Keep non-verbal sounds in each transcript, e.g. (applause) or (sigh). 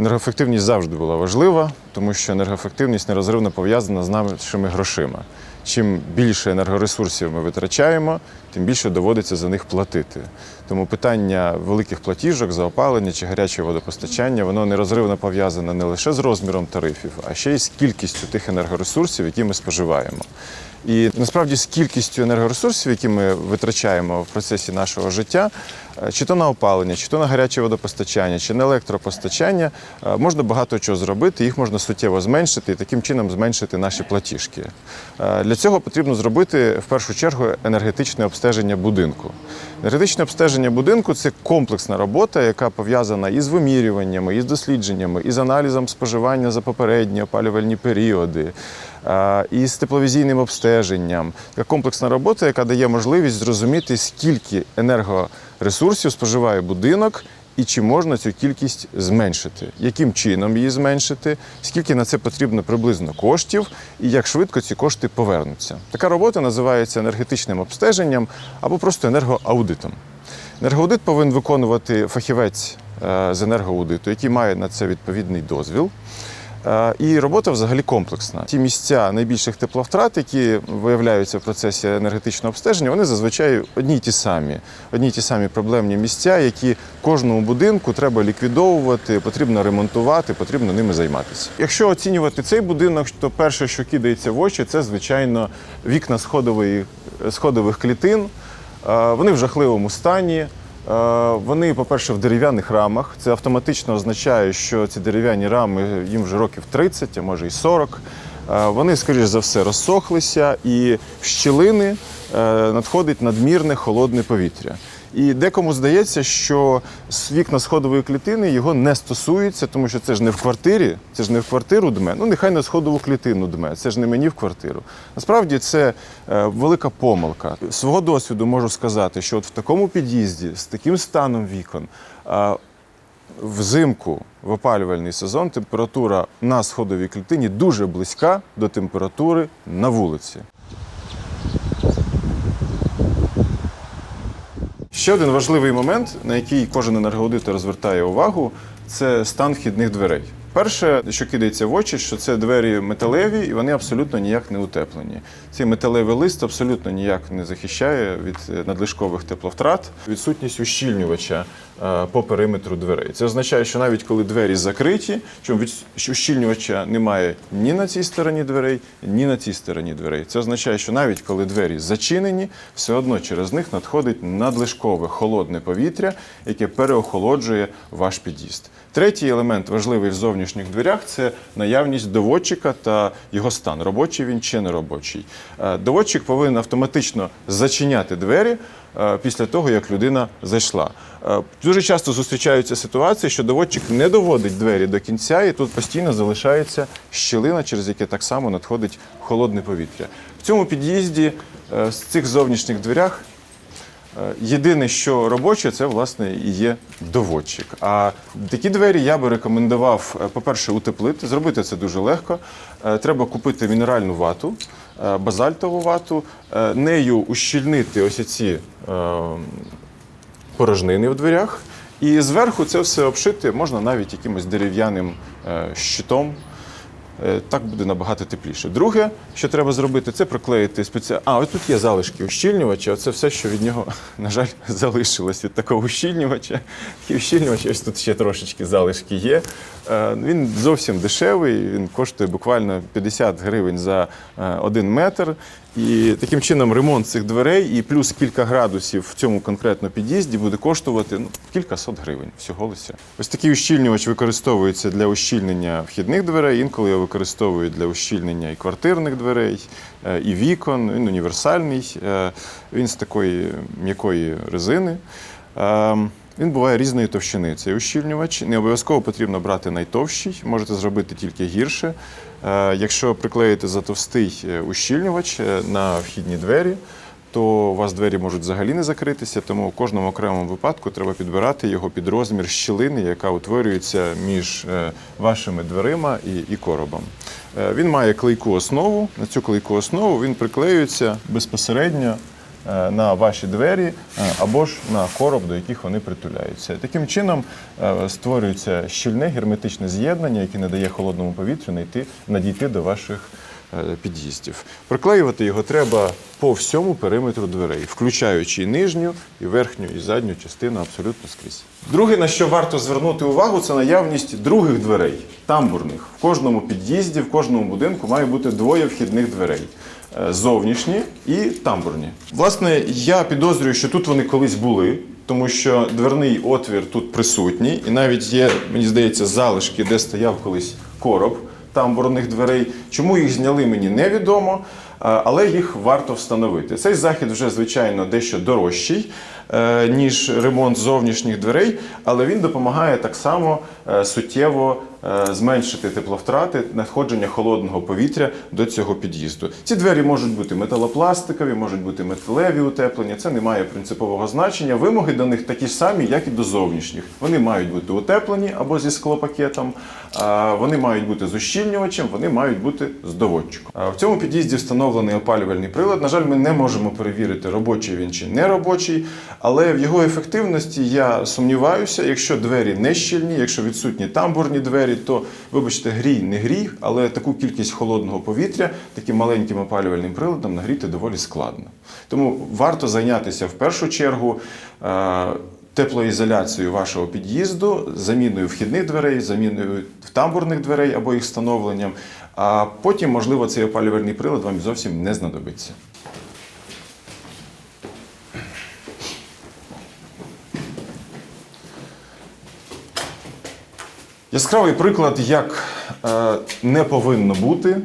Енергоефективність завжди була важлива, тому що енергоефективність нерозривно пов'язана з нашими грошима. Чим більше енергоресурсів ми витрачаємо, тим більше доводиться за них платити. Тому питання великих платіжок за опалення чи гаряче водопостачання воно нерозривно пов'язане не лише з розміром тарифів, а ще й з кількістю тих енергоресурсів, які ми споживаємо. І насправді з кількістю енергоресурсів, які ми витрачаємо в процесі нашого життя, чи то на опалення, чи то на гаряче водопостачання, чи на електропостачання, е, можна багато чого зробити, їх можна суттєво зменшити і таким чином зменшити наші платіжки. Е, Для цього потрібно зробити в першу чергу енергетичне обстеження будинку. Енергетичне обстеження будинку це комплексна робота, яка пов'язана із вимірюваннями, із дослідженнями, із аналізом споживання за попередні опалювальні періоди, е, із тепловізійним обстеженням. Така комплексна робота, яка дає можливість зрозуміти, скільки енергоресурсів споживає будинок. І чи можна цю кількість зменшити? Яким чином її зменшити? Скільки на це потрібно приблизно коштів, і як швидко ці кошти повернуться? Така робота називається енергетичним обстеженням або просто енергоаудитом. Енергоаудит повинен виконувати фахівець е, з енергоаудиту, який має на це відповідний дозвіл. Е, І робота взагалі комплексна. Ті місця найбільших тепловтрат, які виявляються в процесі енергетичного обстеження, вони зазвичай одні й ті самі. Одні й ті самі проблемні місця, які кожному будинку треба ліквідовувати, потрібно ремонтувати, потрібно ними займатися. Якщо оцінювати цей будинок, то перше, що кидається в очі, це звичайно вікна сходової, сходових клітин. Е, Вони в жахливому стані. Е, Вони, по-перше, в дерев'яних рамах. Це автоматично означає, що ці дерев'яні рами їм вже років 30, а може і 40. Е, Вони, скоріш за все, розсохлися, і в щілини е, надходить надмірне холодне повітря. І декому здається, що вікна сходової клітини його не стосується, тому що це ж не в квартирі, це ж не в квартиру дме. Ну нехай на сходову клітину дме, це ж не мені в квартиру. Насправді це е, велика помилка. Свого досвіду можу сказати, що от в такому під'їзді з таким станом вікон. Взимку в опалювальний сезон температура на сходовій клітині дуже близька до температури на вулиці. Ще один важливий момент, на який кожен енергоаудитор звертає увагу, це стан вхідних дверей. Перше, що кидається в очі, що це двері металеві, і вони абсолютно ніяк не утеплені. Цей металевий лист абсолютно ніяк не захищає від е, надлишкових тепловтрат. Відсутність ущільнювача е, по периметру дверей. Це означає, що навіть коли двері закриті, що ущільнювача немає ні на цій стороні дверей, ні на цій стороні дверей. Це означає, що навіть коли двері зачинені, все одно через них надходить надлишкове холодне повітря, яке переохолоджує ваш під'їзд. Третій елемент важливий в зовнішніх дверях це наявність доводчика та його стан. Робочий він чи не робочий. Е, Доводчик повинен автоматично зачиняти двері е, після того, як людина зайшла. Е, Дуже часто зустрічаються ситуації, що доводчик не доводить двері до кінця, і тут постійно залишається щілина, через яке так само надходить холодне повітря. В цьому під'їзді з цих зовнішніх дверях Єдине, що робоче, це власне і є доводчик. А такі двері я би рекомендував, е, по-перше, утеплити. Зробити це дуже легко. Е, Треба купити мінеральну вату, е, базальтову вату, е, нею ущільнити ось ці е, порожнини в дверях. І зверху це все обшити можна навіть якимось дерев'яним е, щитом. Е, Так буде набагато тепліше. Друге, що треба зробити, це приклеїти спеціально. А, ось тут є залишки ущільнювача. Це все, що від нього, (laughs) на жаль, залишилось від такого ущільнювача. І ущільнювач, ось тут ще трошечки залишки є. Е, Він зовсім дешевий, він коштує буквально 50 гривень за е, один метр. І таким чином ремонт цих дверей і плюс кілька градусів в цьому конкретно під'їзді буде коштувати ну, кілька гривень всього лише. Ось такий ущільнювач використовується для ущільнення вхідних дверей. Інколи його використовують для ущільнення і квартирних дверей, е, і вікон. Він універсальний. Він з такої м'якої резини. Він буває різної товщини. Цей ущільнювач. Не обов'язково потрібно брати найтовщий, можете зробити тільки гірше. Е, Якщо приклеїти затовстий е, ущільнювач е, на вхідні двері, то у вас двері можуть взагалі не закритися, тому у кожному окремому випадку треба підбирати його під розмір щілини, яка утворюється між вашими дверима і, коробом. Він має клейку основу. На цю клейку основу він приклеюється безпосередньо на ваші двері е, або ж на короб, до яких вони притуляються. Таким чином е, створюється щільне герметичне з'єднання, яке не дає холодному повітрю найти, надійти до ваших е, під'їздів. Приклеювати його треба по всьому периметру дверей, включаючи і нижню, і верхню, і задню частину абсолютно скрізь. Друге, на що варто звернути увагу, це наявність других дверей, тамбурних. В кожному під'їзді, в кожному будинку має бути двоє вхідних дверей. Е, Зовнішні і тамбурні. Власне, я підозрюю, що тут вони колись були, тому що дверний отвір тут присутній, і навіть є, мені здається, залишки, де стояв колись короб тамбурних дверей. Чому їх зняли, мені невідомо, е, але їх варто встановити. Цей захід вже, звичайно, дещо дорожчий, е, ніж ремонт зовнішніх дверей, але він допомагає так само суттєво зменшити тепловтрати, надходження холодного повітря до цього під'їзду. Ці двері можуть бути металопластикові, можуть бути металеві утеплення. Це не має принципового значення. Вимоги до них такі самі, як і до зовнішніх. Вони мають бути утеплені або зі склопакетом, вони мають бути з ущільнювачем, вони мають бути з доводчиком. В цьому під'їзді встановлений опалювальний прилад. На жаль, ми не можемо перевірити, робочий він чи не робочий, але в його ефективності я сумніваюся, якщо двері не щільні, якщо відсутні тамбурні двері, то вибачте, грій не гріх, але таку кількість холодного повітря таким маленьким опалювальним приладом нагріти доволі складно. Тому варто зайнятися в першу чергу. е, Теплоізоляцією вашого під'їзду, заміною вхідних дверей, заміною тамбурних дверей або їх встановленням, а потім, можливо, цей опалювальний прилад вам зовсім не знадобиться. Яскравий приклад, як е, не повинно бути.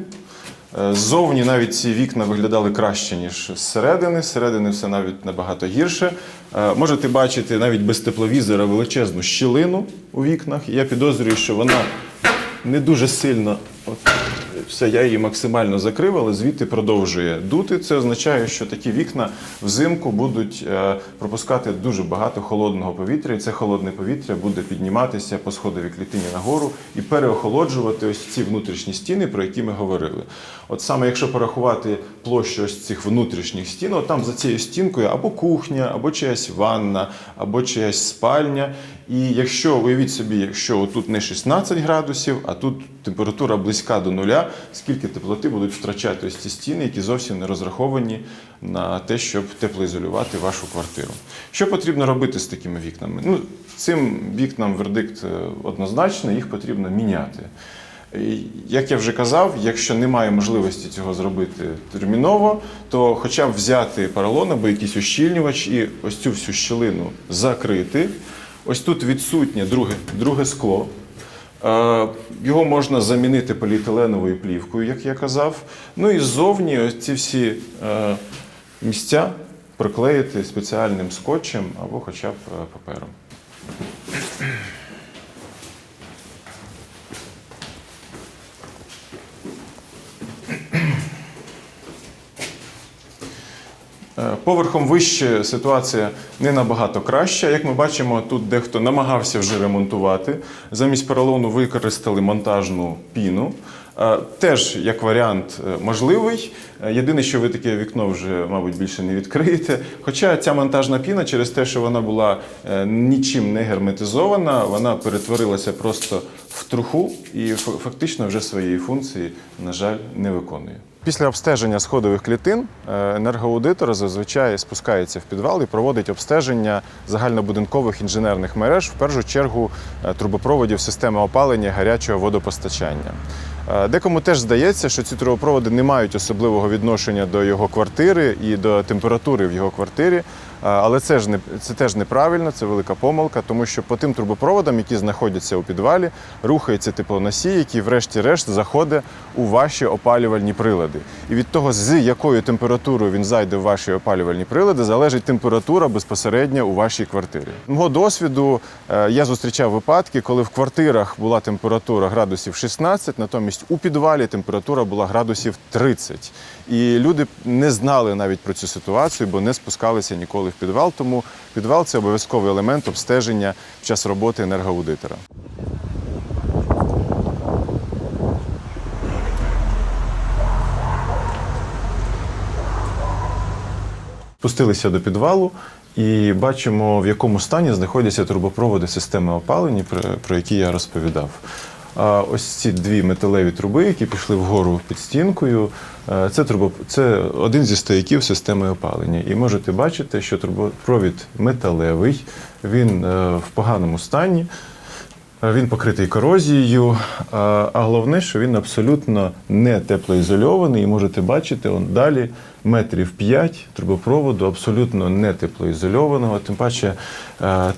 Е, Ззовні навіть ці вікна виглядали краще, ніж зсередини. Зсередини все навіть набагато гірше. Е, Можете бачити навіть без тепловізора величезну щілину у вікнах. Я підозрюю, що вона не дуже сильно. От, все, я її максимально закрив, але звідти продовжує дути. Це означає, що такі вікна взимку будуть е, пропускати дуже багато холодного повітря, і це холодне повітря буде підніматися по сходовій клітині нагору і переохолоджувати ось ці внутрішні стіни, про які ми говорили. От саме якщо порахувати площу ось цих внутрішніх стін, от там за цією стінкою або кухня, або чиясь ванна, або чиясь спальня. І якщо уявіть собі, якщо тут не 16 градусів, а тут температура близька до нуля, скільки теплоти будуть втрачати ось ці стіни, які зовсім не розраховані на те, щоб теплоізолювати вашу квартиру. Що потрібно робити з такими вікнами? Ну, цим вікнам вердикт е, однозначно, їх потрібно міняти. Як я вже казав, якщо немає можливості цього зробити терміново, то хоча б взяти поролон або якийсь ущільнювач і ось цю всю щілину закрити. Ось тут відсутнє друге, друге скло. Е, Його можна замінити поліетиленовою плівкою, як я казав. Ну і ззовні ці всі е, місця приклеїти спеціальним скотчем або хоча б е, папером. Поверхом вище ситуація не набагато краща. Як ми бачимо, тут дехто намагався вже ремонтувати. Замість поролону використали монтажну піну. Е, Теж як варіант е, можливий. Е, Єдине, що ви таке вікно вже, мабуть, більше не відкриєте. Хоча ця монтажна піна, через те, що вона була е, нічим не герметизована, вона перетворилася просто в труху і фактично вже своєї функції, на жаль, не виконує. Після обстеження сходових клітин е, енергоаудитор зазвичай спускається в підвал і проводить обстеження загальнобудинкових інженерних мереж, в першу чергу е, трубопроводів системи опалення гарячого водопостачання. Е, Декому теж здається, що ці трубопроводи не мають особливого відношення до його квартири і до температури в його квартирі. Е, Але це ж не це теж неправильно, це велика помилка, тому що по тим трубопроводам, які знаходяться у підвалі, рухається теплоносій, який, врешті-решт, заходить у ваші опалювальні прилади. І від того, з якою температурою він зайде в ваші опалювальні прилади, залежить температура безпосередньо у вашій квартирі. Мого досвіду е, я зустрічав випадки, коли в квартирах була температура градусів 16, натомість у підвалі температура була градусів 30. І люди не знали навіть про цю ситуацію, бо не спускалися ніколи в підвал. Тому підвал це обов'язковий елемент обстеження в час роботи енергоаудитора. Спустилися до підвалу і бачимо, в якому стані знаходяться трубопроводи системи опалення, про, які я розповідав. Ось ці дві металеві труби, які пішли вгору під стінкою, е, це трубо, це один зі стояків системи опалення. І можете бачити, що трубопровід металевий, він е, в поганому стані. Він покритий корозією, а головне, що він абсолютно не теплоізольований. І можете бачити, он далі метрів 5 трубопроводу абсолютно не теплоізольованого. Тим паче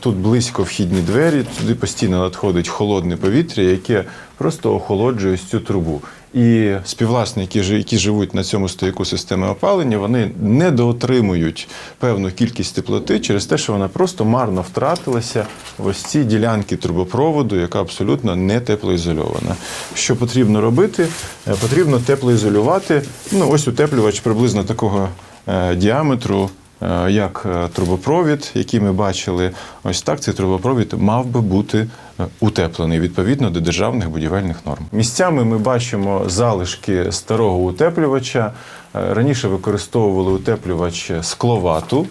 тут близько вхідні двері, туди постійно надходить холодне повітря, яке просто охолоджує цю трубу. І співвласники, які живуть на цьому стояку системи опалення, вони недоотримують певну кількість теплоти через те, що вона просто марно втратилася в ось ці ділянки трубопроводу, яка абсолютно не теплоізольована. Що потрібно робити? Е, Потрібно теплоізолювати. Ну, ось утеплювач приблизно такого е, діаметру. Е, Як е, трубопровід, який ми бачили, ось так цей трубопровід мав би бути е, утеплений відповідно до державних будівельних норм. Місцями ми бачимо залишки старого утеплювача. Раніше використовували утеплювач скловату,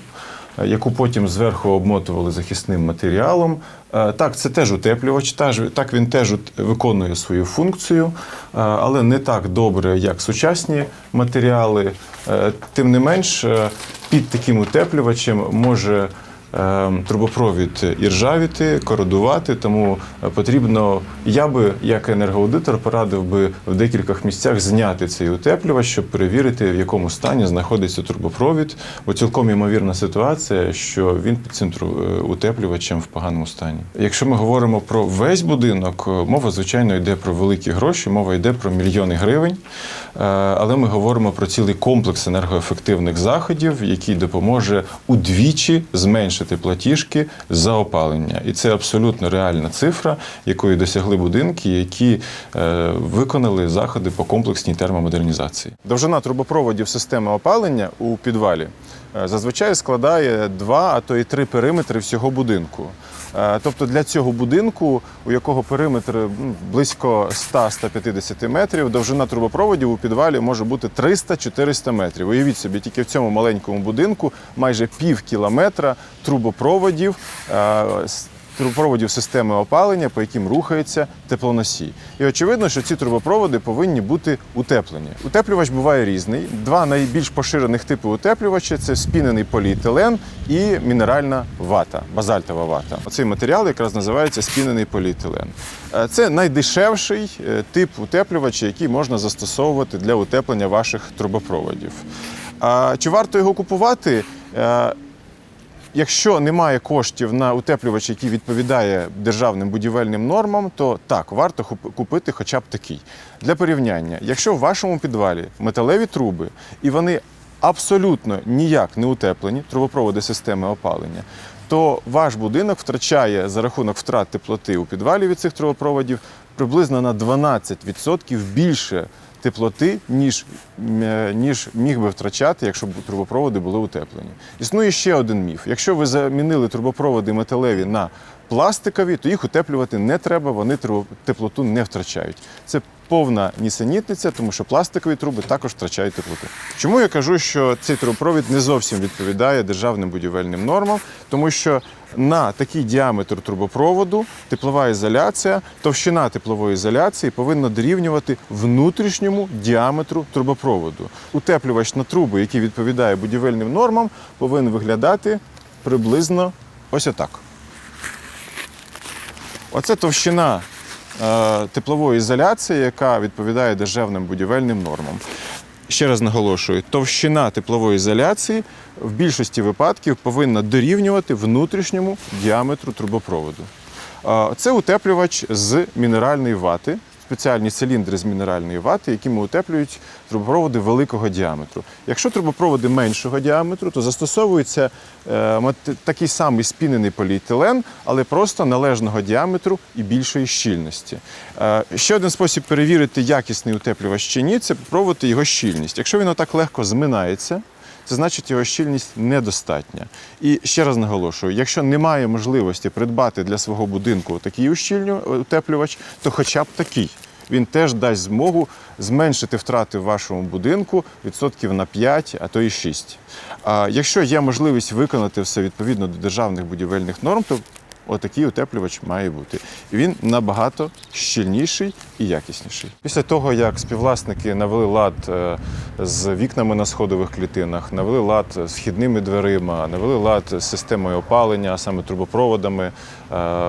яку потім зверху обмотували захисним матеріалом. Так, це теж утеплювач, так він теж виконує свою функцію, але не так добре, як сучасні матеріали. Тим не менш, під таким утеплювачем може трубопровід іржавіти, кородувати, тому е, потрібно, я би, як енергоаудитор, порадив би в декількох місцях зняти цей утеплювач, щоб перевірити, в якому стані знаходиться трубопровід. Бо цілком ймовірна ситуація, що він під цим е, утеплювачем в поганому стані. Якщо ми говоримо про весь будинок, е, мова, звичайно, йде про великі гроші, мова йде про мільйони гривень. Е, Але ми говоримо про цілий комплекс енергоефективних заходів, який допоможе удвічі зменшити платіжки за опалення. І це абсолютно реальна цифра, якої досягли будинки, які е, виконали заходи по комплексній термомодернізації. Довжина трубопроводів системи опалення у підвалі е, зазвичай складає два, а то і три периметри всього будинку. Е, Тобто для цього будинку, у якого периметр близько 100-150 метрів, довжина трубопроводів у підвалі може бути 300-400 метрів. Уявіть собі, тільки в цьому маленькому будинку майже пів кілометра трубопроводів. Е, Трубопроводів системи опалення, по яким рухається теплоносій. І очевидно, що ці трубопроводи повинні бути утеплені. Утеплювач буває різний. Два найбільш поширених типи утеплювача це спінений поліетилен і мінеральна вата, базальтова вата. Оцей матеріал якраз називається спінений поліетилен. Е, Це найдешевший е, тип утеплювача, який можна застосовувати для утеплення ваших трубопроводів. А Чи варто його купувати? Якщо немає коштів на утеплювач, який відповідає державним будівельним нормам, то так, варто купити хоча б такий. Для порівняння, якщо в вашому підвалі металеві труби і вони абсолютно ніяк не утеплені, трубопроводи системи опалення, то ваш будинок втрачає за рахунок втрат теплоти у підвалі від цих трубопроводів приблизно на 12% більше теплоти, ніж, е, ніж міг би втрачати, якщо б трубопроводи були утеплені. Існує ще один міф. Якщо ви замінили трубопроводи металеві на пластикові, то їх утеплювати не треба, вони теплоту не втрачають. Це повна нісенітниця, тому що пластикові труби також втрачають теплоту. Чому я кажу, що цей трубопровід не зовсім відповідає державним будівельним нормам, тому що на такий діаметр трубопроводу теплова ізоляція, товщина теплової ізоляції повинна дорівнювати внутрішньому діаметру трубопроводу. Утеплювач на трубу, який відповідає будівельним нормам, повинен виглядати приблизно ось отак. Оце товщина е, теплової ізоляції, яка відповідає державним будівельним нормам. Ще раз наголошую, товщина теплової ізоляції в більшості випадків повинна дорівнювати внутрішньому діаметру трубопроводу. Е, Це утеплювач з мінеральної вати, спеціальні циліндри з мінеральної вати, якими утеплюють трубопроводи великого діаметру. Якщо трубопроводи меншого діаметру, то застосовується е, такий самий спінений поліетилен, але просто належного діаметру і більшої щільності. Е, Ще один спосіб перевірити якісний утеплювач чи ні, це попробувати його щільність. Якщо він отак легко зминається, це значить його щільність недостатня. І ще раз наголошую: якщо немає можливості придбати для свого будинку такий ущільню- утеплювач, то хоча б такий. він теж дасть змогу зменшити втрати в вашому будинку відсотків на 5, а то і 6. А якщо є можливість виконати все відповідно до державних будівельних норм, то Отакий утеплювач має бути. Він набагато щільніший і якісніший. Після того, як співвласники навели лад е, з вікнами на сходових клітинах, навели лад з вхідними дверима, навели лад з системою опалення, а саме трубопроводами,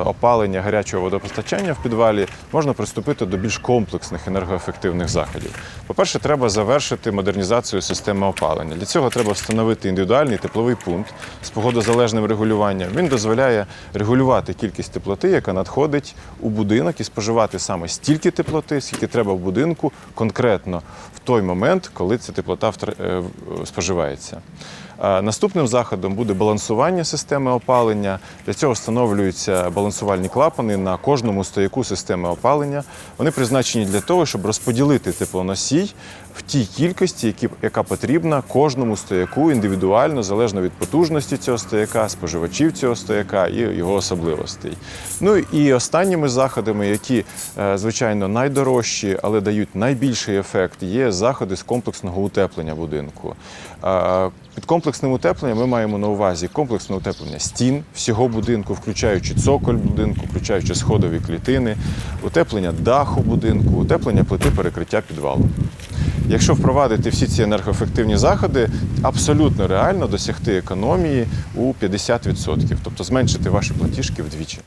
опалення гарячого водопостачання в підвалі, можна приступити до більш комплексних енергоефективних заходів. По-перше, треба завершити модернізацію системи опалення. Для цього треба встановити індивідуальний тепловий пункт з погодозалежним регулюванням. Він дозволяє регулювати кількість теплоти, яка надходить у будинок, і споживати саме стільки теплоти, скільки треба в будинку конкретно в той момент, коли ця теплота втр- е, споживається. Наступним заходом буде балансування системи опалення. Для цього встановлюються балансувальні клапани на кожному стояку системи опалення. Вони призначені для того, щоб розподілити теплоносій в тій кількості, яка потрібна кожному стояку індивідуально, залежно від потужності цього стояка, споживачів цього стояка і його особливостей. Ну і останніми заходами, які, е, звичайно, найдорожчі, але дають найбільший ефект, є заходи з комплексного утеплення будинку. Е, Під комплексним утепленням ми маємо на увазі комплексне утеплення стін всього будинку, включаючи цоколь будинку, включаючи сходові клітини, утеплення даху будинку, утеплення плити перекриття підвалу. Якщо впровадити всі ці енергоефективні заходи, абсолютно реально досягти економії у 50%, тобто зменшити ваші платіжки вдвічі.